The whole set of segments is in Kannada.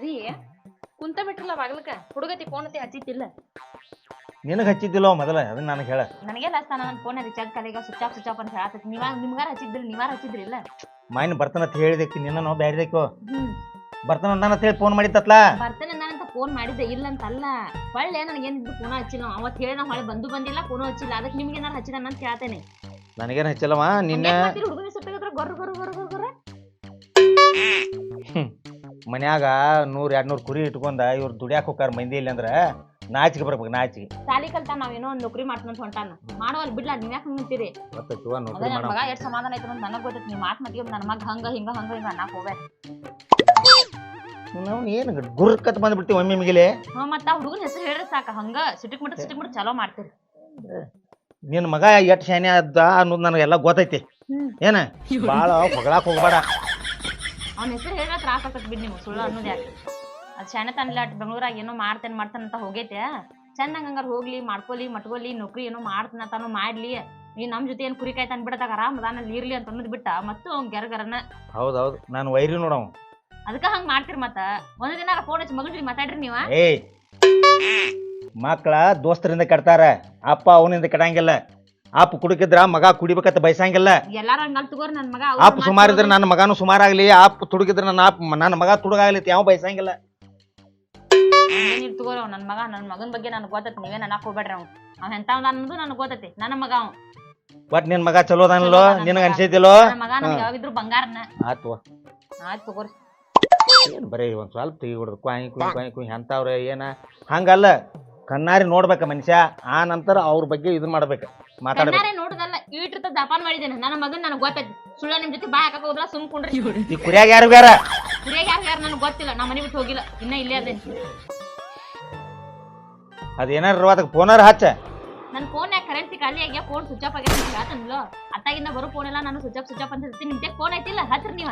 ರೀ? ಕುಂತ ಬಿಟ್ರಲ್ಲ ಬಾಗ್ಲಕ ಹುಡುಗತಿ ಫೋನ್ ಅತಿ ಹಚ್ಚಿತ್ತಿಲ್ಲ ನಿನಗೆ ಹಚ್ಚಿದ್ದಿಲ್ಲ ಮೊದಲ? ಅದನ್ನ ನನಗೆ ಹೇಳ. ನನಗೆ ಅಸ್ತ ನನ್ನ ಫೋನ್ ರಿಚಾರ್ಜ್ ಕಲೆಗ ಸ್ವಿಚ್ ಆಫ್ ಸ್ವಿಚ್ ಆಫ್ ಅಂತ ಹೇಳತ್ತ ನೀವ ನಿಮ್ಗಾರ ಹಚ್ಚಿದ್ರಿ ನೀವಾರ ಹಚ್ಚಿದ್ರಿ ಇಲ್ಲ ಬರ್ತನ ಅಂತ ಹೇಳಿದಕ್ಕೆ ನಿನ್ನ ನಾವು ಬ್ಯಾರಿದಕ್ಕೋ ಬರ್ತನ ನಾನು ಅಂತ ಹೇಳಿ ಫೋನ್ ಮಾಡಿದ್ದಲ್ಲ ಬರ್ತನ ನಾನು ನಾನಂತ ಫೋನ್ ಮಾಡಿದ್ದೆ ಇಲ್ಲ ಅಂತ ಅಲ್ಲ. ಹೊಳ್ಳೆ ನನಗೆ ಏನಿದ್ದು ಫೋನ್ ಹಚ್ಚಿಲ್ಲ ಅವತ್ತು ಹೇಳಿ ನಾವು ಹೊಳೆ ಬಂದು ಬಂದಿಲ್ಲ ಫೋನ್ ಹಚ್ಚಿಲ್ಲ. ಅದಕ್ಕೆ ನಿಮ್ಗೆ ಏನಾರು ಹಚ್ಚಿದ ಅಂತ ಕೇಳ್ತೇನೆ. ನನಗೇನು ಹಚ್ಚಿಲ್ಲವಾ? ನಿನ್ನ ಹುಡುಗನ ಸುತ್ತ ಗೊರ್ರ ಗೊರ್ರ ಗೊರ್ರ ಗೊರ್ರ ಮನ್ಯಾಗ ನೂರ್ ಎರಡ್ ನೂರ್ ಕುರಿ ಇಟ್ಕೊಂಡ ಇವ್ರು ದುಡಿಯಾಕ ಹೋಗಾರ ಮಂದಿ ಇಲ್ಲ ಅಂದ್ರ ನಾಚಿಗೆ ಬರ್ಬೇಕು ನಾಚಿಗೆ ಸಾಲಿ ಕಲ್ತ ನಾವೇನೋ ಒಂದ್ ನೌಕರಿ ಮಾಡ್ತಾನ ಹೊಂಟಾನ. ಮಾಡುವಲ್ ಬಿಡ್ಲ ನೀವ್ ಯಾಕೆ ಹಂಗಂತೀರಿ ಅದ ನನ್ ಮಾಡೋ. ಮಗ ಎಷ್ಟ್ ಸಮಾಧಾನ ಐತೆ ಅಂತ ನನಗ್ ಗೊತ್ತೈತಿ ನೀವ್ ಮಾತ್ ಮತ್ತೀವಿ ನನ್ನ ಮಗ ಹಂಗ ಹಿಂಗ ಹಂಗ ಹಿಂಗ ಅನ್ನಕ್ ಹೋಗ್ಬೇಡ. ನಾವು ಏನು ಗುರ್ಕತ್ ಬಂದ್ಬಿಡ್ತೀವಿ ಒಮ್ಮೆ ಮಿಗಿಲೆ ಹ್ಞೂ ಮತ್ತ ಹುಡುಗನ ಹೆಸರು ಹೇಳಿದ್ರೆ ಸಾಕ ಹಂಗ ಸಿಟಿಕ್ ಮುಟ್ಟ ಸಿಟಿಕ್ ಮುಟ್ಟ ಚಲೋ ಮಾಡ್ತೀರಿ. ನಿನ್ನ ಮಗ ಎಷ್ಟ್ ಶಾನೆ ಅದ ಅನ್ನೋದು ನನಗೆಲ್ಲ ಗೊತ್ತೈತಿ. ಏನ? ಭಾಳ ಹೊಗಳಾಕ್ ಹೋಗ್ಬೇಡ. ಅವ್ನ ಹೆಸರು ಹೇಳಿದ್ರೆ ತ್ರಾಸ ಆಗ್ತೈತಿ ಬಿಡ್ ನಿಮ್ಗೆ ಸುಳ್ಳು ಅನ್ನೋದು ಯಾಕೆ? ಅದು ಶಾನೆ ತನ್ಲ ಬೆಂಗಳೂರಾಗ ಏನೋ ಮಾಡ್ತೇನೆ ಮಾಡ್ತಾನೆ ಅಂತ ಹೋಗೈತೆ. ಚಂದಂಗ ಹಂಗಾರ ಹೋಗ್ಲಿ ಮಾಡ್ಕೊಲಿ ಮಟ್ಕೊಲಿ ನೌಕರಿ ಏನೋ ಮಾಡ್ತಾನ ತಾನು ಮಾಡ್ಲಿ. ಈ ನಮ್ಮ ಜೊತೆ ಏನು ಕುರಿ ಕಾಯ್ತಾನ ಬಿಡದಾಗ ಆರಾಮ್ ಅದಾನಲ್ಲಿ ಇರ್ಲಿ ಅಂತ ಅನ್ನೋದು ಬಿಟ್ಟ ಮತ್ತು ಅವ್ನ್ ಗೆರಗರನ ಹೌದೌದು ನಾನು ವೈರಿ ನೋಡವ್ ಅದಕ್ಕೆ ಹಂಗೆ ಮಾಡ್ತೀರಿ ಮತ್ತ? ಒಂದು ದಿನ ಫೋನ್ ಹಚ್ಚಿ ಜೊತೆ ಮಾತಾಡ್ರಿ ನೀವ. ಏಯ್ ಮಕ್ಕಳ ದೋಸ್ತರಿಂದ ಕಟ್ತಾರ ಅಪ್ಪ ಅವನಿಂದ ಕೆಡಂಗಿಲ್ಲ. ಅಪ್ಪ ಕುಡುಕಿದ್ರ ಮಗ ಕುಡಿಬೇಕಂತ ಬಯಸಂಗಿಲ್ಲ. ಆಪ್ ಹಂಗಲ್ ತಗೋರಿ ನನ್ ಮಗ ಅವ್ರ್ ಅಪ್ಪ ಮಾತ್ ಸುಮಾರ್ ಇದ್ರ ತಗೋರಿ. ನನ್ನ ಮಗನು ಸುಮಾರಾಗ್ಲಿ ಆಪ್ ತುಡುಕಿದ್ರೆ ನನ್ನ ಆಪ್ ನನ್ನ ಮಗ ತುಡುಗಾಗ್ಲಿ ಯಾವ ಬಯಸಂಗಿಲ್ಲ. ಏನಿಲ್ಲ ತಗೋರಿ ಅವ್ ನನ್ ಮಗ ನನ್ ಮಗನ್ ಬಗ್ಗೆ ನನಗ್ ಗೊತ್ತೈತಿ ನೀವೇ ನನ್ನ ಹೋಗ್ಬೇಡ್ರಿ ಅವ್ನು. ಅವ್ ಎಂತ ಅನ್ನೋದು ನನಗ್ ಗೊತ್ತೈತಿ ನನ್ನ ಮಗ ಅವ್ ಬಟ್ ನಿನ್ ಮಗ ಚಲೋ ಅದಾನಲ್ಲೋ ಚಲೋ ಅದಾನ ನಿನಗ. ಅನ್ಸೈತಿಲ್ಲೋ ನನ್ನ ಮಗ ನಮ್ಗೆ ಯಾವಾಗಿದ್ರು ಬಂಗಾರನ ಆತ್ವ ಆಯ್ತು ತಗೋರಿ. ಏನ್ ಬರೀ ಒಂದ್ ಸ್ವಲ್ಪ ತೆಗಿ ಹೊಡ್ದು ಕ್ವಾಯಿ ಕುಯ್ ಕ್ವಾಯಿ ಕುಯ್ ಎಂತವ್ರ ಏನ? ಹಂಗಲ್ಲ. ಕಣ್ಣಾರಿ ನೋಡ್ಬೇಕ ಮನುಷ್ಯ ಆ ನಂತರ ಅವ್ರ ಬಗ್ಗೆ ಇದನ್ ಮಾಡ್ಬೇಕು. ಮಾತಾಡ್ಬೇಕು. ಕಣ್ಣಾರೆ ನೋಡುದಲ್ಲ ಈಟ್ರತ ಜಪಾನ್ ಮಾಡಿದ್ದೇನೆ. ನನ್ನ ಮಗನ್ ನನಗೆ ಗೊತ್ತೈತಿ. ಸುಳ್ಳ ನಿಮ್ ಜೊತೆ ಬಾ ಹಾಕಕ್ ಹೋದ್ರ ಸುಮ್ ಕುಂಡ್ರಿ. ಈ ಕುರಿಯಾಗ ಯಾರು ಬೇರ ಕುರಿಯಾಗ ಯಾರು ಯಾರು ನನಗ್ ಗೊತ್ತಿಲ್ಲ. ನಾ ಮನೆ ಬಿಟ್ಟು ಹೋಗಿಲ್ಲ. ಇನ್ನ ಇಲ್ಲೇ ಅದೇ. ಅದೇನಾರ ಅದಕ್ಕೆ ಫೋನಾರ ಹಚ್ಚ. ನನ್ ಫೋನ್ ಯಾಕೆ ಕರೆನ್ಸಿ ಖಾಲಿ ಆಗ್ಯಾ? ಫೋನ್ ಸ್ವಿಚ್ ಆಫ್ ಆಗ್ಯಾ? ಅಂತ ಹೇಳ್ತಾನಲ್ಲ? ಅತ್ತಾಗಿಂದ ಬರೋ ಫೋನ್ ಎಲ್ಲ ನಾನು ಸ್ವಿಚ್ ಆಫ್ ಸ್ವಿಚ್ ಆಫ್ ಅಂತ ಹೇಳ್ತೀನಿ. ನಿಮ್ಗೆ ಫೋನ್ ಐತಿಲ್ಲ? ಹಚ್ರಿ ನೀವ.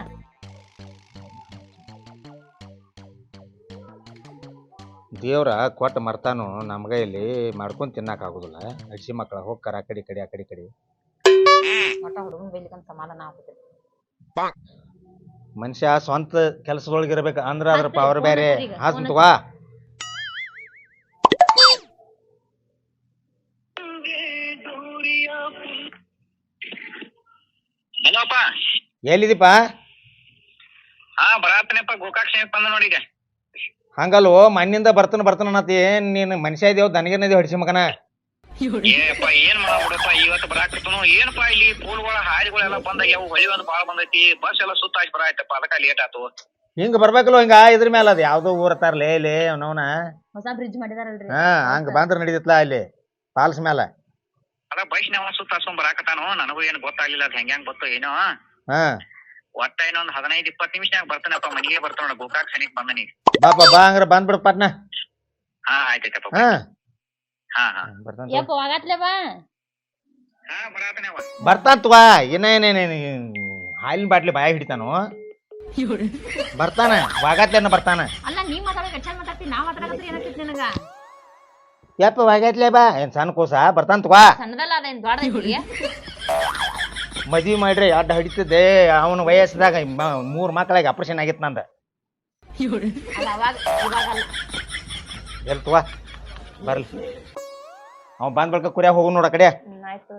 ದೇವ್ರ ಕೊಟ್ಟ ಮರ್ತಾನು ನಮ್ಗ ಇಲ್ಲಿ ಮಾಡ್ಕೊಂಡ್ ತಿನ್ನಕ್ ಆಗುದಿಲ್ಲ. ಅಡ್ಸಿ ಮಕ್ಕಳ ಹೋಗ್ತಾರ ಆ ಕಡೆ ಈ ಕಡೆ ಆ ಕಡೆ ಈ ಕಡೆ. ಒಟ್ಟ ಹುಡುಗನ್ ಬೈಲಿಕ್ಕಂತ ಸಮಾಧಾನ ಆಗ್ತೈತಿ ಮನುಷ್ಯ ಸ್ವಂತ ಕೆಲಸದೊಳಗಿರ್ಬೇಕು ಅಂದ್ರೆ ಅಂದ್ರ ಪವರ್ ಬೇರೆ. ಹಚ್ರಿ ಈಗ, ಹಾಸ್ phone ತಗೋ ಹಲೋಪ್ಪ. ಎಲ್ಲಿದೀಪ ಹಾ ಬರಾತನಪ್ಪ. ಗೋಕಾಕ್ ಸಮೀಪ ಬಂದ ನೋಡಿ ಈಗ. ಹಂಗಲ್ವೋ ಮಣ್ಣಿಂದ ಬರ್ತನ ಬರ್ತನ ಅನ್ನತಿ ಏನ್ ನೀನ್ ಮನುಷ್ಯ ಇದೇವ್ ದನಗೇನಿದೇವ್ ಹೊಡಿಸಿ ಮಗನ. ಏಪ್ಪ ಏನ್ ಮಾಡ್ಬಿಡಪ್ಪ ಇವತ್ತು ಬರಾಕತ್ತನು. ಏನಪ್ಪ ಇಲ್ಲಿ ಪೂಲ್ಗಳ ಹಾರಿಗಳೆಲ್ಲ ಬಂದಾಗ್ಯಾವ ಹೊಳಿ ಒಂದು ಬಾಳ ಬಂದೈತಿ. ಬಸ್ ಎಲ್ಲ ಸುತ್ತ ಹಾಕಿ ಬರಾಯ್ತಪ್ಪ. ಅದಕ್ಕ ಲೇಟ್ ಆತು. ಹಿಂಗ ಬರ್ಬೇಕಲ್ಲ ಹಿಂಗ? ಇದ್ರ ಮೇಲೆ ಅದ ಯಾವ್ದೋ ಊರತಾರಲೇ ಲೇ ಅವನವನ. ಹೊಸ ಬ್ರಿಡ್ಜ್ ಮಾಡಿದಾರಲ್ರಿ. ಹಾ ಹಂಗ ಬಂದ್ರ ನಡಿದಿತ್ಲಾ ಅಲ್ಲಿ? ಪಾಲ್ಸ್ ಮೇಲೆ ಅದ ಬಸ್ನಾವ ಸುತ್ತ ಹಾಸ್ಕೊಂಡ್ ಬರಾಕತ್ತಾನು? ನನಗೂ ಏನ್ ಗೊತ್ತಾಗ್ಲಿಲ್ಲ. ಅದ್ ಹೆಂಗ್ ಹೆಂಗ್ ಬತ್ತು ಏನೋ. ಹಾ. ಒಟ್ಟ ಇನ್ನೊಂದ್ ಹದಿನೈದ್ ಇಪ್ಪತ್ ನಿಮಿಷ ಬರ್ತಾನಪ್ಪ ಮನಿಗೆ ಬರ್ತಾನ ಗೋಕಾಕ್ ಸನಿಕ್ ಬಂದನಿ ಬಾಪ ಬಾ ಹಂಗಾರ ಬಂದ್ಬಿಡ ಪಟ್ನ. ಹಾ ಆಯ್ತೈತಪ್ಪ ಹಾ. ಹಾ ಹಾ. ಬರ್ತಾನ ಯಪ್ಪ ವಾಗಾತ್ಲೆ ಬಾ. ಹಾ ಬರಾತನವ ಬರ್ತಾನ ತಗೋ. ಇನ್ನ ಏನೇನೇನು ಹಾಲಿನ ಬಾಟ್ಲಿ ಬಾಯ ಹಿಡಿತಾನು. ಬರ್ತಾನ ವಾಗಾತ್ಲೇನ ಬರ್ತಾನ. ಅಲ್ಲ ನೀ ಮಾತಾಡೋ ಹೆಚ್ಚಾಗಿ ಮಾತಾಡ್ತೀನಿ ನಾ ಮಾತಾಡಕತ್ರಿ ಏನಕ್ಕಿತ್ ನಿನಗ? ಯಪ್ಪ ವಾಗಾತ್ಲೆ ಬಾ. ಏನ್ ಸಣ್ಣ ಕೂಸ ಬರ್ತಾನ ತಗೋ. ಸಣ್ಣದಲ್ಲ ಅದೇನ್ ದೊಡ್ಡದೈತಿ? ಮದ್ವಿ ಮಾಡ್ರಿ ಅಡ್ಡ ಹಡಿತದೆ. ಅವನ ವಯಸ್ಸದಾಗ ಮೂರು ಮಕ್ಕಳಿಗೆ ಆಪರೇಷನ್ ಆಗಿತ್ತು ನಂದು. ಅಲ್ಲ ಅವಾಗ ಇವಾಗ ಅಲ್ಲ ಎಲ್ ತಗೋ ಬರ್ಲಿ. ಅವ ಬಂದ್ ಬಳಿಕ ಕುರಿಯಾಗ ಹೋಗು ನೋಡ ಕಡೆ. ಹ್ಮ್, ಆಯ್ತು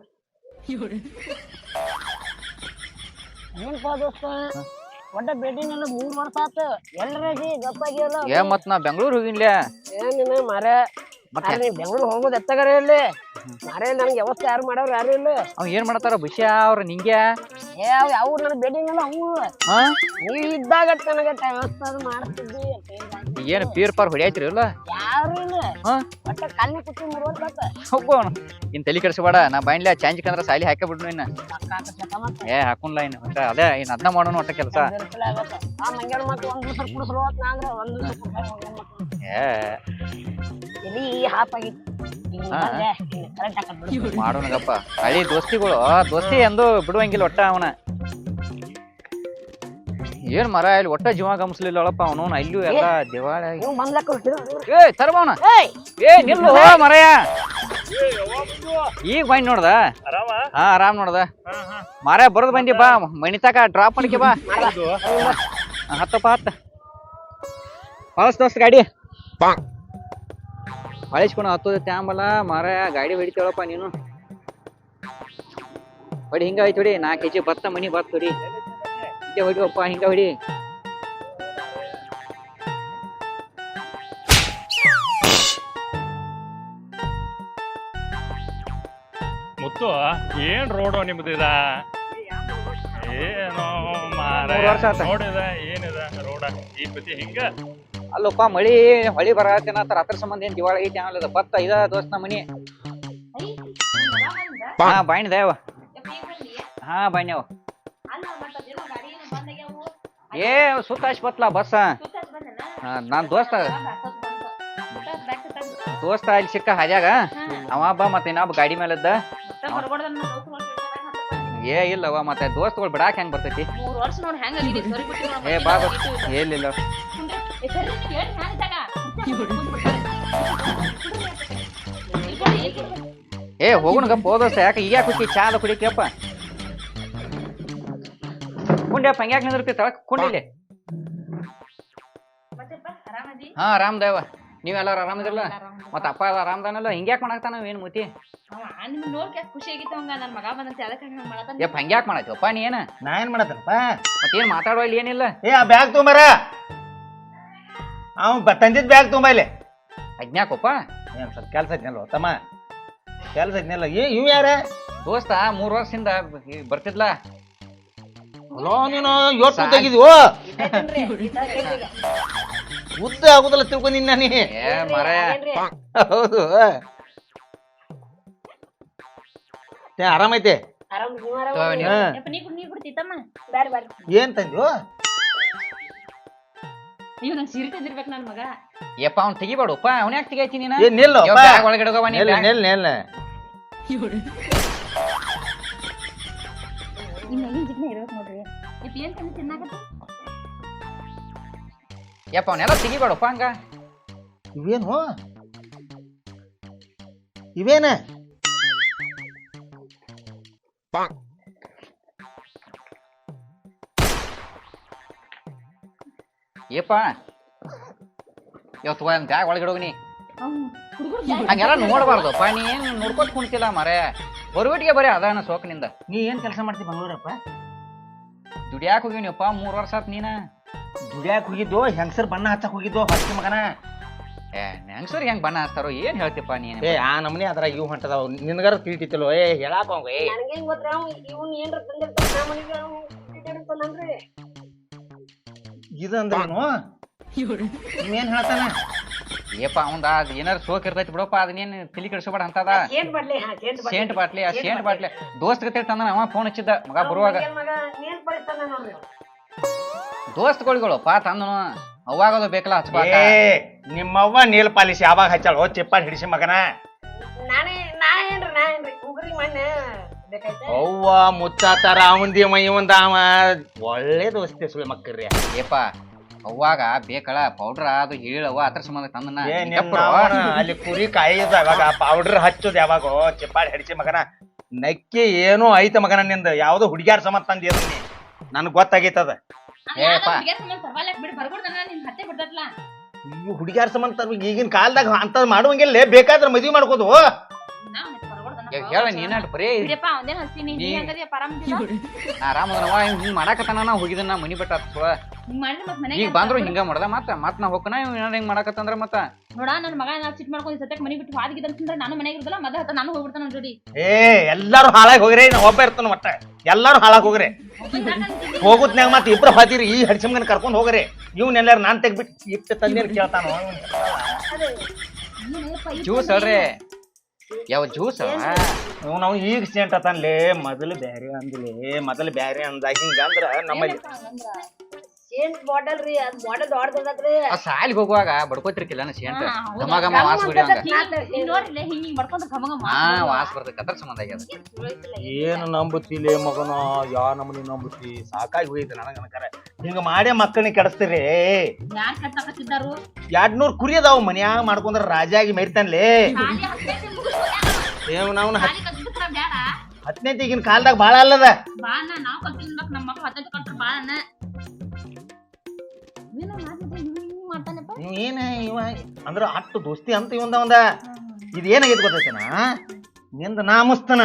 ಏನಪ್ಪಾ ದೋಸ್ತ? ಒಟ್ಟ ಭೇಟಿ ನನ್ನ ಮೂರ್ ವರ್ಷ ಆತ. ಎಲ್ರಾಗಿ ಗಪ್ಪಾಗಿಯಲ್ಲ ಏ ಮತ್ ನಾ ಬೆಂಗಳೂರು ಹೋಗಿನ್ಲೇ. ಏನಿನ ಮಾರೆ ಮತ್ತೆ ನೀ ಬೆಂಗಳೂರು ಹೋಗೋದು ಎತ್ತಗರ ಇಲ್ಲಿ. ಮಾರೆ ನನಗೆ ವ್ಯವಸ್ಥೆ ಯಾರು ಮಾಡೋರು ಯಾರು ಇಲ್ಲ. ಅವ್ ಏನ್ ಮಾಡ್ತಾರ ಬಸ್ಯ ಅವ್ರ ನಿಂಗೆ? ಏ ಅವ್ ಯಾವ ನನ್ನ ಭೇಟಿ ಇಲ್ಲ ಅವು. ಹಾ? ನೀವ್ ಇದ್ದಾಗ ನನಗೆ ವ್ಯವಸ್ಥೆ ಅದು ಮಾಡ್ತಿದ್ವಿ ಅಂತ ಏನ್ ಏನ್ ಪೀರ್ ಪಾರ್ ಹೊಡಿಯಾತ್ರಿ ಇಲ್ಲ ಯಾರು ಇಲ್ಲ ಹಾ ಒಟ್ಟ ಕಲ್ಲಿ ಕುಟ್ಟಿ ಮೂರ್ ವರ್ಷ ಹೋಗೋಣ ಇನ್ ತಲೆ ಕೆಡಿಸ್ಬೇಡ ನಾ ಬೈನ್ಲೆ ಚಾಂಜ್ ಕಂದ್ರ ಸಾಲಿ ಹಾಕೇ ಬಿಡ್ನು ಇನ್ನ ಮತ್ತೆ ಏ ಹಾಕೊಂಡ್ಲ ಇನ್ನ ಒಟ್ಟ ಅದೇ ಇನ್ ಅದನ್ನ ಮಾಡೋಣ ಒಟ್ಟ ಕೆಲಸ ಮಾಡೋಣಪ್ಪ ಆಗತ್ತ. ಆ ಮಂಗ್ಯಾನ ಮತ್ತೆ ಒಂದ್ ದಿವಸ ಕುಡಿಸ್ರು ಅಂತ ಅಂದ್ರೆ ಒಂದ್ ದಿವಸ ಏ ಎಲ್ಲಿ ಹಾಪ್ ಆಗಿತ್ತು ಈಗ ಹಾ. ಬಂದೆ ಕರೆಕ್ಟ್ ಹಾಕತ್ ಬಿಡು ಮಾಡೋಣಗಪ್ಪ ಹಳಿ ದೋಸ್ತಿಗಳು ದೋಸ್ತಿ ಎಂದು ಬಿಡುವಂಗಿಲ್ಲ ಒಟ್ಟ ಅವನ ಏನ್ ಮರ ಇಲ್ಲಿ ಒಟ್ಟ ಜೀವ ಗಮಸ್ಲಿಲ್ಲಪ್ಪ ಅವನು ಅಲ್ಲೂ ಎಲ್ಲ ದಿವಾಳ ಏ ತರಬವನ ಏ ನಿಲ್ಲು ಹೋ ಮರಯ ಈಗ ಬಂದ್ ನೋಡ್ದ? ಹಾ ಆರಾಮ್ ನೋಡ್ದ. ಮರ ಬರೋದ್ ಬಂದಿ ಬಾ ಮಣಿತಾಕ ಡ್ರಾಪ್ ಮಾಡಿಕೆ ಬಾ. ಹತ್ತಪ್ಪ ಹತ್ತ. ಹೊಳಸ್ ದೋಸ್ತ ಗಾಡಿ. ಹೊಳಿಸ್ಕೊಂಡು ಹತ್ತೋದ ತ್ಯಾಂಬಲ್ಲ ಮರ ಗಾಡಿ ಹೊಡಿತೇಳಪ್ಪ ನೀನು. ಬಡಿ ಹಿಂಗ ಆಯ್ತು ಹೊಡಿ. ನಾಲ್ಕು ಕೆಜಿ ಭತ್ತ ಮನಿ ಭತ್ತ ಹೊಡಿ. ಹಿಂಗೆ ಹೊಡಿಯಪ್ಪ ಹಿಂಗ ಹೊಡಿ ಮುತ್ತು ಏನ್ ರೋಡು ನಿಮ್ದಿದ ಏನೋ ಮಾರ ಮೂರ್ ವರ್ಷ ಆತ. ನೋಡಿದ ಏನಿದ ರೋಡ ಈ ಪತಿ ಹಿಂಗ ಅಲ್ಲಪ್ಪ ಮಳಿ ಹೊಳಿ ಬರತ್ತೇನತ್ತಾರ ಅದ್ರ ಸಂಬಂಧ ಏನ್ ದಿವಾಳ ಐತಿ ಆಮೇಲೆ ಬತ್ತ ಭತ್ತ ಇದ ದೋಸ್ತ ಮನಿ ಹಾ ಬಾಯ್ ದೇವ ಹಾ ಬಾಯ್ನವ್ ಏ ಸುತ್ತ ಬತ್ಲ ಬಸ್ಸ ಹಾ, ನಾನ್ ದೋಸ್ತ. ದೋಸ್ತ ಅಲ್ಲಿ ಸಿಕ್ಕ ಹಾಜಾಗ ಅವ ಬಾ ಮತ್ತೆ ಇನ್ನೊಬ್ಬ ಗಾಡಿ ಮೇಲದ್ದ. ಏ ಇಲ್ಲವ ಮತ್ತೆ ದೋಸ್ತಗಳು ಬಿಡಾಕ್ ಹೆಂಗ್ ಬರ್ತೈತಿ? ಏ ಬಾ ಏನಿಲ್ಲ? ಏ ಹೋಗುಣ ಗಪ್ಪ ಹೋದೋಸ್ತ ಯಾಕೆ ಈಗ ಕುಕ್ಕಿ ಚಾಲ ಕುಡಿಕಪ್ಪ ಕುಂಡ್ಯಪ್ಪ ಹಂಗ್ಯಾಕ್ ನಿಂದಿರ್ತಿ ತಳಕ್? ಕುಂಡಿಲಿ? ಹಾ ಆರಾಮ್ ದೇವ ನೀವೆಲ್ಲರೂ ಆರಾಮದಿರಲ್ಲ? ಮತ್ತ ಅಪ್ಪ ಎಲ್ಲ ಆರಾಮದಾನಲ್ಲ? ಹಿಂಗ್ಯಾಕ್ ಮಾಡಾಕ್ತಾನ ಏನ್ ಮುತಿ? ಯಪ್ಪ ಹಂಗ್ಯಾಕ್ ಮಾಡತ್ತೀವಪ್ಪ ನೀ ಏನ? ನಾ ಏನ್ ಮಾಡತ್ತಪ್ಪ ಮತ್ತೇನ್ ಮಾತಾಡೋ ಇಲ್ಲಿ ಏನಿಲ್ಲ? ಏ ಆ ಬ್ಯಾಗ್ ತೊಂಬಾರ ಅವ್ ಬ- ತಂದಿದ್ ಬ್ಯಾಗ್ ತೊಂಬ ಇಲ್ಲಿ. ಅಜ್ಞಾಕಪ್ಪ ಏನ್ ಸ್ವಲ್ಪ ಕೆಲ್ಸ ಐತ್ನಲ್ವ ತಮ್ಮ. ಕೆಲ್ಸ ಐತ್ನಲ್ಲ. ಏ ಇವ್ ಯಾರ? ದೋಸ್ತ ಮೂರ್ ವರ್ಷದಿಂದ ಬರ್ತಿದ್ಲ? ಅಲೋ ನೀನು ಯೋಟ್ ತೆಗಿದ್ವು ಉದ್ದ ಆಗುದಲ್ಲ ತಿಳ್ಕೊ ನಾನಿ ಏ ಮರ ಹೌದು ಏ. ಆರಾಮೈತೆ ನೀ- ಹಾ. ನೀ ನೀ ಏನ್ ತಂದು ನೀವು ನಂಗೆ ಸೀರೆ ತಂದಿರ್ಬೇಕು ನನ್ ಮಗ. ಯಪ್ಪ ಅವ್ನ್ ತೆಗಿಬೇಡಪ್ಪ ಅವ್ನ ಯಾಕೆ ತೆಗಿಯತಿ ನೀನು? ಏ ನಿಲ್ಲು ಯವ್ವ, ಬ್ಯಾಗ್ ಒಳಗೆ ಇಡ್ಕೊ ಬಾ ನೀ ನೆಲ್ ಬ್ಯಾಗ್. ನೆಲ್ ನೆಲ್ ನಿಮ್ ಮಗಿನ ಜಿಗ್ನ ಇರ್ಬೇಕು ನೋಡ್ರಿ. ಯಪ್ಪ ಏನ್ ತಂದಿ ತಿನ್ನಾಕತ್ತ ಯಪ್ಪ ಅವನ್ನೆಲ್ಲ ತೆಗಿಬೇಡಪ್ಪ ಹಂಗ ಇವೇನು ಇವೇನ ಯಪ್ಪ ಇವತ್ತು ಒಂದ್ ಬ್ಯಾಗ್ ಒಳಗೆ ಇಡೋಗಿ ನೀ ಹುಡುಗರು ಹಂಗೆಲ್ಲ ನೋಡ್ಬಾರ್ದಪ್ಪ ನೀ ಏನು ನೋಡ್ಕೊಂಡು ಕುಣ್ತಿಲ್ಲ ಮರೆ ಬರುವಿಟಿಗೆ ಬರೀ ಅದಾನ ಸೋಕ್ನಿಂದ ನೀ ಏನು ಕೆಲಸ ಮಾಡ್ತಿ ಬೆಂಗಳೂರಪ್ಪ ದುಡಿಯಾಕ ಹೋಗಿನಿಯಪ್ಪ ಮೂರು ವರ್ಷ ಆತ್ ನೀನ. ದುಡಿಯಾಕ ಹೋಗಿದ್ದು ಹೆಂಗಸರ್ ಬಣ್ಣ ಹಚ್ಚಕ್ ಹೋಗಿದ್ದು ಹಚ್ಚಿ ಮಗನ. ಏ ಹೆಂಗ್ಸರ್ ಹೆಂಗ್ ಬಣ್ಣ ಹಚ್ತಾರೋ ಏನ್ ಹೇಳ್ತಿಪ್ಪ ನೀನ್? ಏ ಆ ನಮ್ನಿ ಅದ್ರ ಇವ್ ಹೊಂಟದಾವ್. ನಿನ್ಗಾರ ತಿಳಿತಿತ್ತಲೋ ಏ ಹೇಳಾಕ ಅವಂಗ ಏ ನನಗೇನ್ ಗೊತ್ತ್ರಿ ಅವ್ ಇವ್ನ್ ಏನ್ರ ತಂದಿರ್ತಾನ ನಾ ಮನಿಗೆ ಹೇಳ್ತಾನ? ಏಪ್ಪ ಅವಂದ ಅದ್ ಏನಾರ ಸೋಕ್ ಇರ್ತೈತಿ ಬಿಡಪ್ಪ ಅದನ್ನೇನ್ ತಲಿ ಕೆಡಿಸ್ಬೇಡ ಅಂತದ? ಸೇಂಟ್ ಹಾ ಬಾಟ್ಲಿ. ಆ ಸೇಂಟ್ ಬಾಟ್ಲಿ. ದೋಸ್ತ್ ಗತಿ ತಂದ ಅವ ಫೋನ್ ಹಚ್ಚಿದ್ದ ಮಗ ಬರುವಾಗ. ಮಗ ಪಡಿಸ್ತಾನ ನೋಡ್ರಿ. ಅವ. ದೋಸ್ತಗಳಿಗಳಪ್ಪ ತಂದನು. ಅವಾಗ ಅದು ಬೇಕಲ್ಲ ಹಚ್ಬಾಕ ಏ ನಿಮ್ಮವ್ವ ನೀಲ್ ಪಾಲಿಸಿ ಯಾವಾಗ ಹಚ್ಚಾಳ? ಚಿಪ್ಪ ಹಿಡಿಸಿ ಮಗನ. ನಾನೇ ನಾ ಏನ್ರಿ ನಾ ಏನ್ರಿ ಉಗುರಿ ಮಣ್ಣೆ ಬೇಕಾಯ್ತ? ಅವ್ವ ಮುಚ್ಚಾತಾರ ಅವಂದಿ ಮೈ ಒಂದ ಅವ ಒಳ್ಳೆ ದೋಸ್ತಿ ಸುಳಿ ಮಕ್ಕರ್ರಿ ಏಪ ಅವಾಗ ಬೇಕಳ ಪೌಡರ್ ಅದು ಹೇಳವ ಅದ್ರ ಸಂಬಂಧ ತಂದನ ಏ ನಿನ್ನ ಅವನ ಅಲ್ಲಿ ಕುರಿ ಕಾಯಿದ ಅವಾಗ ಪೌಡರ್ ಹಚ್ಚೋದು ಯಾವಾಗ? ಚಿಪ್ಪಾಡಿ ಹಿಡಿಸಿ ಮಗನ. ನಕ್ಕಿ ಏನೋ ಐತ ಮಗನ ನಿಂದ ಯಾವ್ದೋ ಹುಡುಗ್ಯಾರ ಸಮ ತಂದಿರ ನೀ ನನಗ್ ಗೊತ್ತಾಗೈತದ. ಬಿಡ್ತತ್ಲಾ ಇವು ಹುಡುಗ್ಯಾರ ಸಂಬಂಧ ಈಗಿನ ಕಾಲದಾಗ ಅಂತ ಮಾಡುವಂಗಿಲ್ಲ ಬೇಕಾದ್ರೆ ಮದ್ವಿ ಮಾಡ್ಕೋದು. ಹೇಳ ನೀನ ಬರೀ ಬಿಡಪ್ಪ ಅವನೇನ್ ಹಸ್ತೀನಿ ನೀ ನೀ- ಹಂಗದಿಯಪ್ಪ ಆರಾಮದಿಲ್ಲ ಆರಾಮದನವ ಹಿಂಗ್ ಮಾಡಾಕತ್ತಾನ ನಾ ಹೋಗಿದನ ಮನಿ ಬಿಟ್ಟ ಹಿಂಗ್ ಮಾಡಿದ್ರೆ ಮತ್ ಮನೆಗೆ ಈಗ ಬಂದ್ರು ಹಿಂಗ ಮಾಡ್ದ ಮತ್ತ ಮತ್ ನಾ ಹೋಗ್ಕನ ಇವ್ ಏನಾರ ಹಿಂಗ್ ಮಾಡಾಕತ್ತಂದ್ರ ಮತ್ತ? ನೋಡ ನನ್ ಮಗ ನಾ ಚಿಟ್ ಮಾಡ್ಕೊಂಡು ಸತ್ಯಕ್ ಮನಿ ಬಿಟ್ಟು ಹಾದಿಗೆ ಅಂತಂದ್ರೆ ನಾನು ಮನೆಗೆ ಇರ್ದಲ್ಲ ಮದ ಹತ್ತ ನಾನು ಹೋಗ್ಬಿಡ್ತಾನ ನನ್ ಜೋಡಿ. ಏ ಎಲ್ಲಾರು ಹಾಳಾಗಿ ಹೋಗ್ರಿ ನಾ ಒಬ್ಬ ಇರ್ತಾನ ಒಟ್ಟ. ಎಲ್ಲಾರು ಹಾಳಾಗಿ ಹೋಗ್ರಿ. ಹೋಗುತ್ನ್ಯಾಗ ಮತ್ತೆ ಇಬ್ರು ಹಾದಿರಿ ಈ ಹಡಿಸಮ್ಗನ್ ಕರ್ಕೊಂಡ್ ಹೋಗ್ರಿ. ಇವ್ನ ಎಲ್ಲಾರು ನಾನ್ ತೆಗ್ಬಿಟ್ಟು ಇಟ್ಟ ತಂದೇನ್ ಕೇಳ್ತಾನೋ. ಜ್ಯೂಸ್ ಹೇಳ್ರಿ. ಯಾವ ಜ್ಯೂಸ್ ಅವ? ನಾವು ಈಗ ಸೆಂಟ್ ಅತಾನ್ಲೇ ಮೊದಲು ಬ್ಯಾರೆ ಅಂದ್ಲೇ ಮೊದಲು ಬ್ಯಾರೆ ಅಂದ ಹಿಂಗಂದ್ರ ನಮ್ಮಲ್ಲಿ ಸೇಂಟ್ ಬಾಟಲ್ ರೀ ಅದ್ ಬಾಟಲ್ ದೊಡ್ಡದದ್ರಿ ಆ ಸಾಲಿಗೆ ಹೋಗುವಾಗ ಬಡ್ಕೋತಿರ್ಕಿಲ್ಲ ನಾ ಸೇಂಟ್? ಘಮ ಘಮ ವಾಸ ಬಿಡಿ ಹಂಗ ನೋಡ್ರಿ ಹಿಂಗ್ ಹಿಂಗ್ ಮಾಡ್ಕೊಂಡ್ ಗಮಗ ಹಾ ವಾಸ ಬರ್ತೈತೆ ಅದ್ರ ಸಂಬಂಧ ಆಗ್ಯದ. ಏನು ನಂಬುತ್ತಿಲೆ ಮಗನ ಯಾ ನಮ್ಮನಿ ನಂಬುತ್ತಿ? ಸಾಕಾಗಿ ಹೋಯ್ತು ನನಗ ಅನಕರ. ಹಿಂಗ ಮಾಡೇ ಮಕ್ಕಳನ್ನ ಕೆಡಿಸ್ತೀರಿ. ಯಾರ್ ಕಟ್ಟಾಕತ್ತಿದ್ದಾರು ಎರಡ್ ನೂರ್ ಕುರಿ ಅದಾವ ಮನ್ಯಾಗ ಮಾಡ್ಕೊಂಡ್ರ ರಾಜಾಗಿ ಮೆರಿತಾನ್ಲೇ. ಏವ್ ನಾವು ಹತ್ತನೇತಿ ಈಗಿನ ಕಾಲದಾಗ ಬಾಳ ಅಲ್ಲದ. ಏನೋ ಏನ ಇವ ಅಂದ್ರ ಅಟ್ಟು ದೋಸ್ತಿ ಅಂತ ಇವಂದ ಒಂದ ಇದು ಏನಾಗೈತಿ ಗೊತ್ತೈತನ? ನಿಂದ ನಾ ಮುಸ್ತನ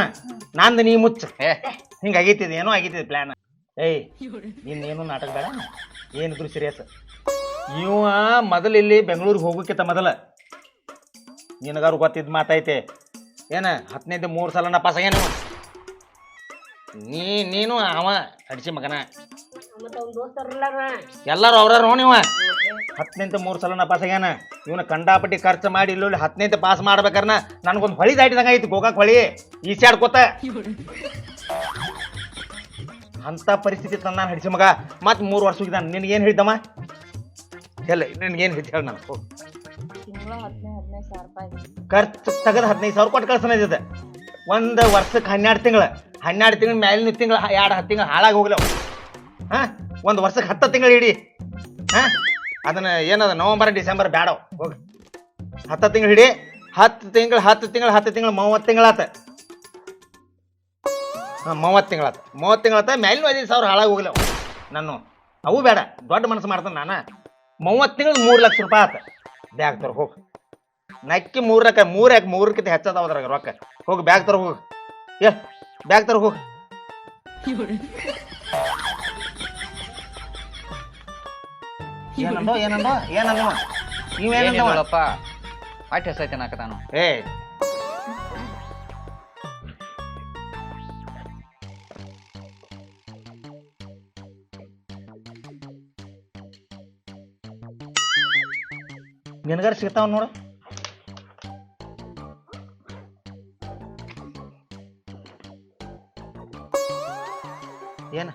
ನಂದು ನೀ ಮುಚ್ಚ. ಹಿಂಗ ಹಿಂಗಾಗೈತಿ ಇದು ಏನೋ ಆಗೈತಿ ಪ್ಲಾನ್ ಏಯ್ ನಿನ್ನೇನು ನಾಟಕ ಬೇಡ? ಏನಿದ್ರು ಸೀರಿಯಸ್ ಇವ ಮೊದಲು ಇಲ್ಲಿ ಬೆಂಗಳೂರಿಗೆ ಹೋಗೋಕ್ಕಿಂತ ಮೊದಲ. ನಿನಗಾರು ಗೊತ್ತಿದ್ ಮಾತೈತೆ. ಏನ ಹತ್ತನೇದು ಮೂರು ಸಲ ಪಾಸ್ ಆಗ್ಯಾನ. ನೀ, ನೀನು, ಅವ, ಅಡಿಸಿ ಮಗನ. ಮತ್ತೆ ಎಲ್ಲಾರು ಅವ್ರ ನೀವ? ಹತ್ತನೇಂತ ಮೂರು ಸಲ ಪಾಸ್ ಆಗ್ಯಾನ. ಇವನ ಕಂಡಾಪಟ್ಟಿ ಖರ್ಚು ಮಾಡಿ ಇಲ್ಲೊಳ್ಳಿ ಹತ್ತನೇಂತ ಪಾಸ್ ಮಾಡ್ಬೇಕಾರ ನನಗೊಂದು ಹೊಳಿ ದಾಟಿದಂಗ ಐತಿ ಗೋಕಾಕ್ ಹೊಳಿ. ಈಸಾಡ್ಕೋತ ಅಂತ ಪರಿಸ್ಥಿತಿ ತಂದ ನಾನು ಹಡಿಸಿ ಮಗ. ಮತ್ತೆ ಮೂರು ವರ್ಷ ಹೋಗಿದ್ದಾನೆ. ನಿನಗೇನು ಹೇಳಿದ್ದಮ್ಮ? ಎಲ್ಲ ನಿನಗೇನು ಹೇಳಿದ್ದು ಹೇಳಿ ನಾನು ಹದಿನೈದು ಹದಿನೈದು ಸಾವಿರ ರೂಪಾಯಿ ಖರ್ಚು ತೆಗೆದು ಹದಿನೈದು ಸಾವಿರ ಕೊಟ್ಟು ಕಳ್ಸನ ಒಂದು ವರ್ಷಕ್ಕೆ ಹನ್ನೆರಡು ತಿಂಗಳು. ಹನ್ನೆರಡು ತಿಂಗಳ ಮ್ಯಾಲಿನ ತಿಂಗಳು ಎರಡು ಹತ್ತು ತಿಂಗಳು ಹಾಳಾಗಿ ಹೋಗ್ಲವ ಹಾ, ಒಂದು ವರ್ಷಕ್ಕೆ ಹತ್ತು ತಿಂಗಳು ಇಡಿ. ಹಾ, ಅದನ್ನ ಏನದ, ನವಂಬರ್, ಡಿಸೆಂಬರ್ ಬೇಡ ಹೋಗಿ. ಹತ್ತು ತಿಂಗಳು ಹಿಡಿ, ಹತ್ತು ತಿಂಗಳು ಹತ್ತು ತಿಂಗಳು ಹತ್ತು ತಿಂಗಳು, ಮೂವತ್ತು ತಿಂಗಳಾತ ಮೂವತ್ತು ತಿಂಗಳಾತ ಮೂವತ್ತು ತಿಂಗಳಾತ ಮ್ಯಾಲಿನ ಐದು ಸಾವಿರ ಹಾಳಾಗಿ ಹೋಗ್ಲವ ನಾನು, ಅವು ಬೇಡ ದೊಡ್ಡ ಮನಸ್ಸು ಮಾಡ್ತಾನೆ ನಾನು. ಮೂವತ್ತು ತಿಂಗಳು ಮೂರು ಲಕ್ಷ ರೂಪಾಯಿ ಆತ. ಬ್ಯಾಗ್ ತರ ಹೋಗಿ. ನಕ್ಕಿ ಮೂರಕ್ಕ ಮೂರ್ ಯಾಕೆ ಮೂರಕ್ಕಿಂತ ಹೆಚ್ಚದಾವ ಅದ್ರಾಗ ರೊಕ್ಕ. ಹೋಗಿ ಬ್ಯಾಗ್ ತರ ಹೋಗಿ. ಏ ಬ್ಯಾಗ್ ತರ ಹೋಗಿ. ಏನಂದೋ ಏನಂದೋ ಏನಂದವ ನೀವೇನಂದವ? ಏನಿಲ್ಲಪ್ಪ. ಆಟ ಹೆಸೈತೆ ನಾಕತಾನು ಏ ನಿನಗಾರ ಸಿಗ್ತಾವ ನೋಡು. ಏನ?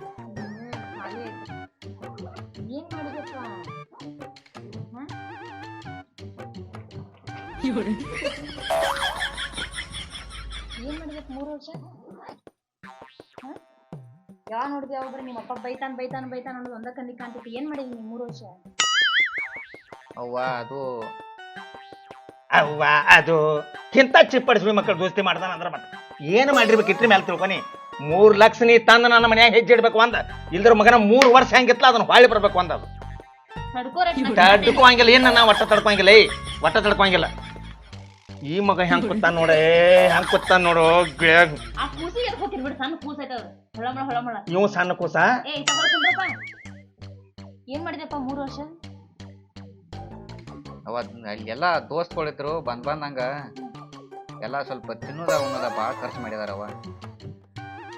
ಯಾವ ನೋಡಿದ್ವಿ ಯಾವಾಗ ನಿಮ್ಮ ಅಪ್ಪ ಬೈತಾನ್ ಬೈತಾನ್ ಬೈತಾನ್ ಅನ್ನೋದು ಒಂದ ಕಣ್ಣಿ ಕಾಣ್ತೈತಿ ಏನ್ ಮಾಡಿದ್ವಿ ಮೂರು ವರ್ಷ? ಅವ್ವ ಅದು. ಅವ್ವ ಅದು. ಇಂಥ ಚಿಪ್ಪಡಿಸ್ಬಿ ಮಕ್ಕಳು ದೋಸ್ತಿ ಮಾಡ್ದಾನ ಅಂದ್ರೆ ಮತ್ತೆ ಏನು ಮಾಡಿರ್ಬೇಕು ಇಟ್ರಿ ಮೇಲೆ ತಿಳ್ಕೊನಿ. ಮೂರು ಲಕ್ಷ ನೀ ತಂದು ನನ್ನ ಮನ್ಯಾಗ ಹೆಜ್ಜೆ ಇಡ್ಬೇಕು ಅಂದ. ಇಲ್ದ್ರ ಮಗನ ಮೂರು ವರ್ಷ ಹೆಂಗಿತ್ಲ ಅದನ್ನ ಹೊಳ್ಳಿ ಬರ್ಬೇಕು ಅಂದ ಅದು. ತಡ್ಕೋಂಗಿಲ್ಲ ಏನ್ ನಾ ಒಟ್ಟ ತಡ್ಕೋಂಗಿಲ್ಲ ಏ ಒಟ್ಟ ತಡ್ಕೋಂಗಿಲ್ಲ ಈ ಮಗ ಹೆಂಗ್ ಕೂತಾನ ನೋಡ ಹೆಂಗ್ ಕೂತಾನ ನೋಡು ಇವ್ ಸಣ್ಣ ಕೂಸ ಏ ಏನ್ ಮಾಡಿದಪ್ಪ ಮೂರು ವರ್ಷ? ಅವ ಅಲ್ಲೆಲ್ಲ ದೋಸ್ತ್ಗಳಿದ್ರು ಬಂದ್ ಬಂದಂಗ ಎಲ್ಲ ಸ್ವಲ್ಪ ತಿನ್ನೋದ ಉಣ್ಣೋದ ಭಾಳ ಖರ್ಚು ಮಾಡಿದಾರ ಅವ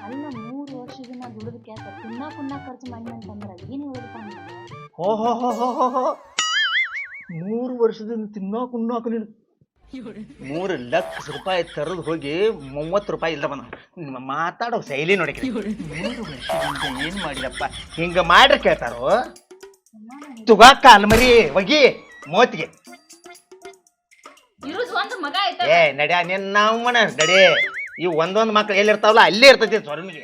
ಅಲ್ಲ ಮೂರು ವರ್ಷದಿಂದ ದುಡಿದ ಕೆಲಸ ತಿನ್ನ ಖರ್ಚು ಮಾಡಿ ಏನು ಏನ್ ಹೋ ಹೋ ಹೋ ಹೋ ಹೋ ಹೋ. ಮೂರು ವರ್ಷದಿಂದ ತಿನ್ನೋಕು ಉಣ್ಣೋಕು ನೀನು. ಮೂರು ಲಕ್ಷ ರೂಪಾಯಿ ತರದ್ ಹೋಗಿ ಮೂವತ್ತು ರೂಪಾಯಿ ಇಲ್ಲ ಬಂದ. ನಿಮ್ಮ ಮಾತಾಡೋ ಶೈಲಿ ನೋಡಿ ಮೂರು ವರ್ಷದಿಂದ ಏನ್ ಮಾಡಿದಪ್ಪ? ಹಿಂಗ ಮಾಡ್ರಿ ಕೇಳ್ತಾರೋ? ತುಗಾಕ ಅಲ್ಮರಿ ಒಗಿ ಮೋತಿಗೆ. ಇರುದ್ ಒಂದ್ ಮಗ ಐತ ಏ ನಡ್ಯಾ ನಿನ್ನ ನಮ್ಮನ ನಡಿ ಈ ಒಂದೊಂದ್ ಮಕ್ಳು ಎಲ್ಲಿರ್ತಾವಲ್ಲ ಅಲ್ಲೇ ಇರ್ತೈತಿ ಸ್ವರ್ಮಿಗೆ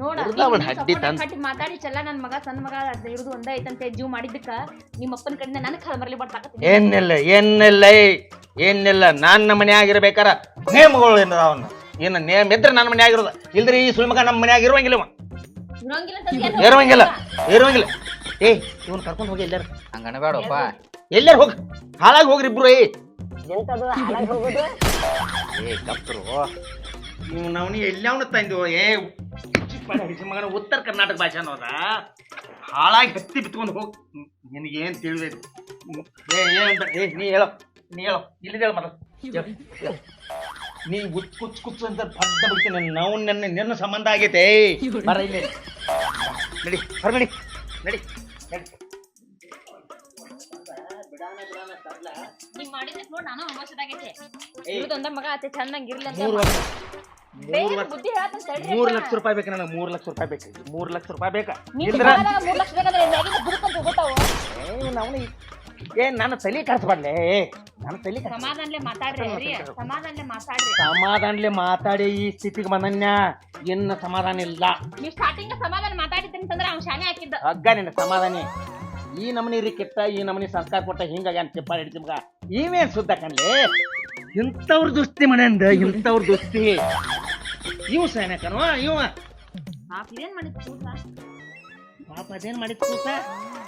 ನೋಡ ನೀನ್ ಹಡ್ಡಿ ಸಪೋರ್ಟ್ ತಂದ್- ಕಟ್ಟಿ ಮಾತಾಡಿ ಚಲ್ಲ ನನ್ ಮಗ ಸಣ್ಣ ಮಗ ಇರುದು ಒಂದೇ ಐತಂತೆ ಜೀವ್ ಮಾಡಿದ್ದಕ್ಕ ನಿಮ್ಮ ಅಪ್ಪನ ಕಡೆಯಿಂದ ನನಗ್ ಕಳ್ಮರ್ಲಿ ಬರ್ತಾಕತ್ತೀನಿ ಏನಿಲ್ಲ ಏನಿಲ್ಲ ಏ, ಏನಿಲ್ಲ. ನನ್ನ ಮನ್ಯಾಗ ಇರ್ಬೇಕಾರ ನೇಮಗಳು ಏನದ ಅವನ್ನ ಏನು ನೇಮ್ ಇದ್ರೆ ನನ್ನ ಮನ್ಯಾಗ ಇರೋದ ಇಲ್ದ್ರೆ ಈ ಸುಳ್ಮಗ ನಮ್ಮ ಮನ್ಯಾಗ ಇರುವಂಗಿಲ್ಲ ಇವ. ಇರಂಗಿಲ್ಲ ಅಂತ ಏನ್ ಇರುವಂಗಿಲ್ಲ ಇರುವಂಗಿಲ್ಲ. ಏ ಇವನ್ ಕರ್ಕೊಂಡು ಹೋಗಿ ಎಲ್ಲಾರ. ಹಂಗ ಬೇಡಪ್ಪ ಎಲ್ಲಾರ ಹೋಗ್. ಹಾಳಾಗಿ ಹೋಗ್ರಿ ಇಬ್ರು ಏ ಎಂತದು ಹಾಳಾಗಿ ಹೋಗುದು? ಏ ಕಪ್ತರು ನೀವು ನಾವು ಎಲ್ಲವನ್ನ ತಂದು? ಏ ಮಗನ ಉತ್ತರ ಕರ್ನಾಟಕ ಭಾಷೆ ಅನ್ನೋದ ಹಾಳಾಗಿ ಹತ್ತಿ ಬಿತ್ಕೊಂಡು ಹೋಗ್. ನಿನಗೇನ್ ತಿಳಿದೈತಿ ಏ ಏನಂತ ಏ ನೀ ಹೇಳೋ ನೀ ಹೇಳೋ ಇಲ್ಲಿ ಹೇಳ ಮರ ನೀ ಉತ್ ಕುಚ್ ಕುಚ್ಚು ಅಂತ ಪಡ್ಡ ಬಿಡ್ತೀನಿ ನಾವು ನನ್ನ ನಿನ್ನ ಸಂಬಂಧ ಆಗೈತೆ ಬರ ಇಲ್ಲಿ. ನಡಿ ಹೊರ ನಡಿ ನಡಿ. ನೀವ್ ಮಾಡಿದ್ದಕ್ ನೋಡ್ ನಾನು ಮಗ ಆತೆ ಚಂದಂಗ್ ಇರ್ಲಿ ಅಂತ ಮೂರು ವರ್ಷ. ಮೂರು ಬೇಗ ವರ್ಷ. ಬುದ್ಧಿ ಹೇಳತ್ತಂತ ತಡ್ರಿ ಮೂರು ಲಕ್ಷ ರೂಪಾಯಿ ಬೇಕು ನನಗೆ? ಮೂರು ಲಕ್ಷ ರೂಪಾಯಿ ಬೇಕು ಮೂರು ಲಕ್ಷ ರೂಪಾಯಿ ಬೇಕಾ? ನಿನ್ ಇಲ್ದ್ರ ಕಾಲಾಗ ಮೂರ್ ಲಕ್ಷ ಬೇಕಾದ್ರೆ ಮ್ಯಾಗಿಂದ ಬುಡ್ಕೊಂತ ಹೋಗ್ತಾವ ಏ ನಾವು ಏ ನನ್ನ ತಲೆ ನಾನು ನನ್ನ ತಲೆ ಕಳ್ಸ ಸಮಾಧಾನ್ಲೆ ಮಾತಾಡ್ರಿ ಸಮಾಧಾನ್ಲೆ ಮಾತಾಡ್ರಿ. ಸಮಾಧಾನಲೆ ಮಾತಾಡಿ ಈ ಸ್ಥಿತಿಗೆ ಬಂದನ್ಯ. ಇನ್ನ ಸಮಾಧಾನ ಇಲ್ಲ. ನೀವ್ ಸ್ಟಾರ್ಟಿಂಗ್ ಸಮಾಧಾನ ಮಾತಾಡಿದ್ರಿ ಅಂತಂದ್ರೆ ಅವ್ನ್ ಶಾನೆ ಹಾಕಿದ್ದ. ಹಗ್ಗ ನಿನ್ನ ಸಮಾಧಾನಿ. ಈ ನಮನಿ ರೀ ಕೆಟ್ಟ ಈ ನಮನಿ ಸಂಸ್ಕಾರ ಕೊಟ್ಟ ಹಿಂಗಾಗಿ ಅಂತ ಚಿಪ್ಪ ಹಿಡಿಸಿ ಮಗ. ಇವೇನ್ ಸುದ್ದ ಕಣ್ಲಿ? ಇಂಥವ್ರ ದೋಸ್ತಿ ಮನೆಯಿಂದ ಇಂಥವ್ರ ದೋಸ್ತಿ ಇವ್ ಸೈನಿಕನು ಇವ. ಪಾಪ ಏನ್ ಮಾಡಿದ್ ಕೂತ? ಪಾಪ ಅದೇನ್ ಮಾಡಿತ್ತು ಕೂಸ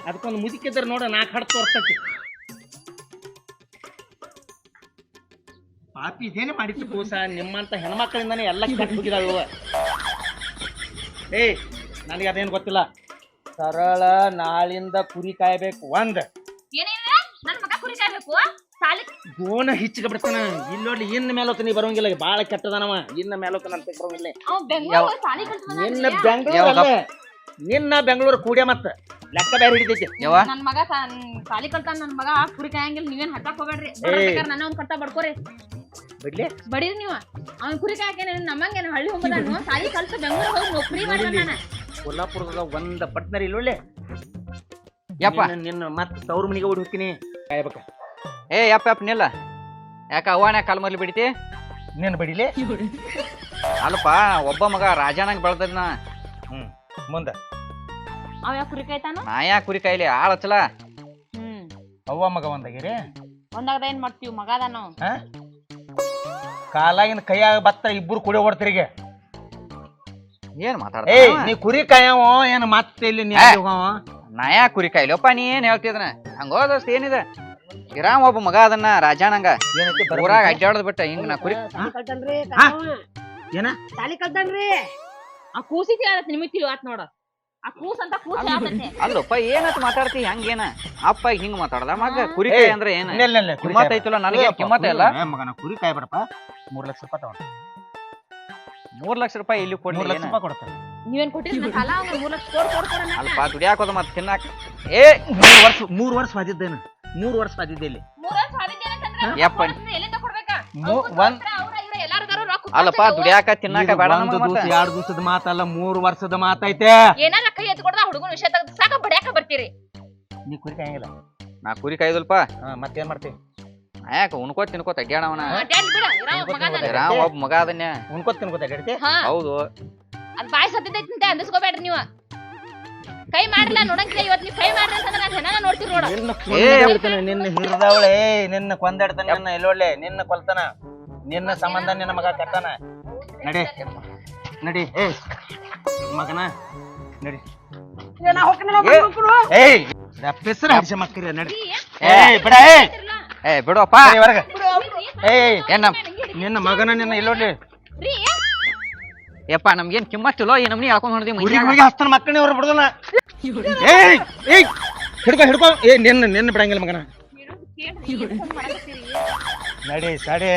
ಅದಕ್ಕೊಂದು ಮುದುಕಿದ್ರೆ ನೋಡ ನಾಲ್ಕು ಹಡ್ ತೋರ್ತತಿ ಪಾಪಿ ಇದೇನೆ ಮಾಡಿತ್ತು ಕೂಸ ನಿಮ್ಮಂತ ಹೆಣ್ಮಕ್ಳಿಂದಾನೆ ಎಲ್ಲ ಕೆಟ್ಟ ಹೋಗಿದಾವೆ ಇವ. ಏಯ್ ನನಗೆ ಅದೇನು ಗೊತ್ತಿಲ್ಲ. ಸರಳ ನಾಳಿಂದ ಕುರಿ ಕಾಯ್ಬೇಕು. ಒಂದ್. ಏನಿಲ್ಲ ನನ್ ಮಗ ಕುರಿ ಕಾಯ್ಬೇಕು. ಸಾಲಿ ಗೋನ ಹಿಚ್ಚಿಗೆ ಬಿಡ್ತಾನ. ಇಲ್ಲಿ ನೋಡಿ ಇನ್ನ ಮೇಲೋತ ನೀ ಬರೋಂಗಿಲ್ಲ. ಬಾಳ ಕೆಟ್ಟದನವ. ಇನ್ನ ಮೇಲೋತ ನನ್ ಬರೋಂಗಿಲ್ಲ ಅವ್ ಬೆಂಗಳೂರು ಸಾಲಿ ಕಲ್ತ್ಕೊಂಡ್ ನಿನ್ನ. ಬೆಂಗಳೂರು ಅಲ್ಲ ನಿನ್ನ ಬೆಂಗಳೂರು ಕೂಡ್ಯ ಮತ್ತ. ಲೆಕ್ಕ ಬೇರೆ ಹಿಡಿತೈತಿ ಯವ್ವ ನನ್ ಮಗ ಸಾ- ಸಾಲಿ ಕಲ್ತಾನ ನನ್ ಮಗ ಕುರಿ ಕಾಯಂಗಿಲ್ಲ ನೀವೇನ್ ಹತ್ತಾಕ್ ಹೋಗ್ಬೇಡ್ರಿ. ನನ್ನ ಒಂದ್ ಕಟ್ಟ ಬಡ್ಕೋರಿ. ಬಿಡ್ಲಿ? ಬಡೀರಿ ನೀವ. ಅವ್ನ್ ಕುರಿ ಕಾಯಕೇನ ನಮ್ಮಂಗೇನ ಹಳ್ಳಿ ಹೋಗದಾನು ಸಾಲಿ ಕಲ್ತು ಬೆಂಗಳೂರು ಹೋಗಿ ನೌಕರಿ ಮಾಡ್ತಾನ ಕೊಲ್ಲಾಪುರದಾಗ ಒಂದ ಪಟ್ನರಿ ಇಲ್ಲೊಳ್ಳೆ ಯಪ್ಪ. ನಿನ್ನ- ನಿನ್ನ ಮತ್ತ ತವ್ರ ಮನಿಗೆ ಓಡಿ ಹೋಗ್ತೀನಿ. ಕಾಯ್ಬೇಕ. ಏ ಯಪ್ಪ ಯಪ್ಪ ನಿಲ್ಲ. ಯಾಕ ಅವ್ವನೇ ಕಾಲ್ ಮರ್ಲಿ ಬಿಡ್ತಿ? ನಿನ್ನ ಬಡಿಲೆ? ಅಲ್ಪ ಒಬ್ಬ ಮಗ ರಾಜಾನಂಗ್ ಬೆಳ್ದದ್ನ. ಹ್ಮ್ ಮುಂದ. ಅವ ಯಾವ ಕುರಿ ಕಾಯ್ತಾನು? ನಾ ಯಾಕೆ ಕುರಿ ಕಾಯಿಲಿ? ಆಳ್ ಹಚ್ಚಲ. ಹ್ಮ್. ಅವ್ವ ಮಗ ಒಂದಾಗಿರಿ ಒಂದಾಗದ ಏನ್ ಮಾಡ್ತೀವಿ ಮಗ. ಹಾ? ಕಾಲಾಗಿನ ಕೈಯಾಗ ಬತ್ತ ಇಬ್ಬರು ಕುಡಿ ಓಡ್ತಿರಿಗೆ. ಏನ್ ಮಾತಾಡ್ತ ಏಯ್ ನೀ ಕುರಿ ಕಾಯವ ಏನ್ ಮತ್ತೆ ಇಲ್ಲಿ ನೀ ಅಲ್ಲಿ ಹೋಗವ ನಾ ಯಾಕೆ ಕುರಿ ಕಾಯಿಲ್ಲಪ್ಪ ನೀ ಏನ್ ಹೇಳ್ತಿದ್ನ? ಹಂಗೋ ದೋಸ್ತ ಏನಿದೆ? ಇರಾಮ್ ಒಬ್ಬ ಮಗ ಅದನ್ನ ರಾಜಾನಂಗ ಏನೈತಿ ಊರಾಗ ಅಡ್ಡಾಡದ್ ಬಿಟ್ಟ ಹಿಂಗ್ ನಾ ಕುರಿ ಹಾ? ಏನ? ಆ ನೋಡ. ಆ ಕೂಸ್ ಅಂತ ಕೂಸ್ ಅಲ್ಲಪ್ಪ ಏನಂತ ಮಾತಾಡ್ತಿ ಹಂಗೇನ? ಅಪ್ಪ ಹಿಂಗ್ ಮಾತಾಡ್ದ ಮಗ ಕುರಿ ಕಾಯಿ ಅಂದ್ರೆ ಏನ? ಇಲ್ಲ, ಇಲ್ಲ, ಇಲ್ಲ, ಕುರಿ ಕಿಮ್ಮತ್ ಕಾಯ್ ಐತಲ್ಲ ನನಗೆ. ಕಿಮ್ಮತ್ ಇಲ್ಲ. ಮಗನ ಕುರಿ ಮೂರ್ ಲಕ್ಷ ರೂಪಾಯಿ ತಗೊಂಡು. ಮೂರ್ ಲಕ್ಷ ರೂಪಾಯಿ ಇಲ್ಲಿ ಮೂರ್ ಕೊಡ್ಲಿ ಲಕ್ಷ ರೂಪಾಯಿ ಕೊಡ್ತಾರೆ. ನೀವೇನ್ ಕೊಟ್ಟಿರಿ ನಾ ಸಾಲ ಅವ್ನ ಮೂರ್ ಲಕ್ಷ ಕೊಡ್ ಕೊಡ್ ಕೊಡ ಅಲ್ಪ ದುಡಿಯಾಕೋದು ಮತ್ತೆ ತಿನ್ನಾಕ. ಏ! ಮೂರ್ ವರ್ಷ ಮೂರ್ ವರ್ಷ ಬಾದಿದ್ದೇನು ಮೂರ್ ವರ್ಷ ಬಾದಿದ್ದೆ ಇಲ್ಲಿ. ಮೂರ್ ವರ್ಷ ಯಪ್ಪ. ಎಲ್ಲಿಂದ ಕೊಡ್ಬೇಕಾ ಒಂದ್ ಅಲ್ಲಪ್ಪ. ದುಡಿಯಾಕ ತಿನ್ನಾಕ ಬೇಡ ಒಂದು ದಿವಸ ಎರಡು ದಿವಸದ ಮಾತಲ್ಲ ಮೂರು ವರ್ಷದ ಮಾತೈತೆ. ಏನಾರ ಕೈ ಎತ್ತಿ ಕೊಡ್ದ ಹುಡುಗನ ವಿಷಯ ತೆಗ್ದು ಸಾಕ ಬಡ್ಯಾಕ ಬರ್ತೀರಿ. ನೀ ಕುರಿ ಕಾಯಂಗಿಲ್ಲ. ನಾ ಕುರಿ ಕಾಯ್ದಲ್ಪ. ಮತ್ತೇನ್ ಮಾಡ್ತಿ? ಯಾಕ ಉಣ್ಕೋತ ತಿನ್ಕೋತ ಅಡ್ಯಾಡವನ ಅಡ್ಯಾಡ್ಲಿ ಬಿಡ ಇರೋ ಮಗ ಅದಾನ. ರಾಮ್ ಒಬ್ಬ ಮಗ ಅದನ್ಯ ಉಣ್ಕೋತ ತಿನ್ಕೋತ ಅಡ್ಯಾಡ್ತಿ? ಹಾ. ಹೌದು. ಅದ್ ಬಾಯಿ ಸತ್ತಿದ್ದೈತಿ ಅಂತ ಅಂದಿಸ್ಕೋಬೇಡ್ರಿ ನೀವು. ಕೈ ಮಾಡಿಲ್ಲ ನೋಡಂಗಿಲ್ಲ ಇವತ್ತು ನೀವು ಕೈ ಮಾಡ್ರಿ ಅಂತಂದ್ರೆ ನಾನು ಹೆಣನ ನೋಡ್ತೀರಿ ನೋಡ. ನಿನ್ನ ಏ, ಕೊಂದಾಡ್ತಾನೆ ನಿನ್ನ ಹಿರಿದವಳೆ ನಿನ್ನ ಕೊಂದಾಡ್ತಾನೆ ನಿನ್ನ ಎಲ್ಲೊಳ್ಳೆ ನಿನ್ನ ಕೊಲ್ತಾನ ನಿನ್ನ ಸಂಬಂಧ ನಿನ್ನ ಮಗ ಕಟ್ಟಾನ. ನಡಿ. ನಡಿ. ಏ ಮಗನ. ನಡಿ. ಏ, ಏ. ಏಯ್ ಪೆಸರ ಹಡ್ಸ ಮಕ್ಕರಿ ನಡಿ. ಏ. ಬಿಡ ಏಯ್ ಏ ಬಿಡಪ್ಪ. ಹೊರಗ. ಏಯ್ ಏನ್ ನಮ್ ನಿನ್ನ ಮಗನ ನಿನ್ನ ಇಲ್ಲೋಡ್ಲಿ ಯಪ್ಪ ನಮ್ಗೇನ್ ಕಿಮ್ಮತ್ತಿಲ್ಲೋ ಈ ನಮ್ನಿ ಹಾಕೊಂಡ್ ಹೊಡ್ದಿ ಹೋಗಿ ಹಸ್ತನ ಮಕ್ಕಳನ್ನ ಅವ್ರು ಬಿಡೋದಲ್ಲ. ಏಯ್ ಏಯ್ ಹಿಡ್ಕೊ ಹಿಡ್ಕೊ. ಏ ನಿನ್ನ ನಿನ್ನ ಬಿಡಂಗಿಲ್ಲ ಮಗನ. ನಡಿ ಸಡಿ.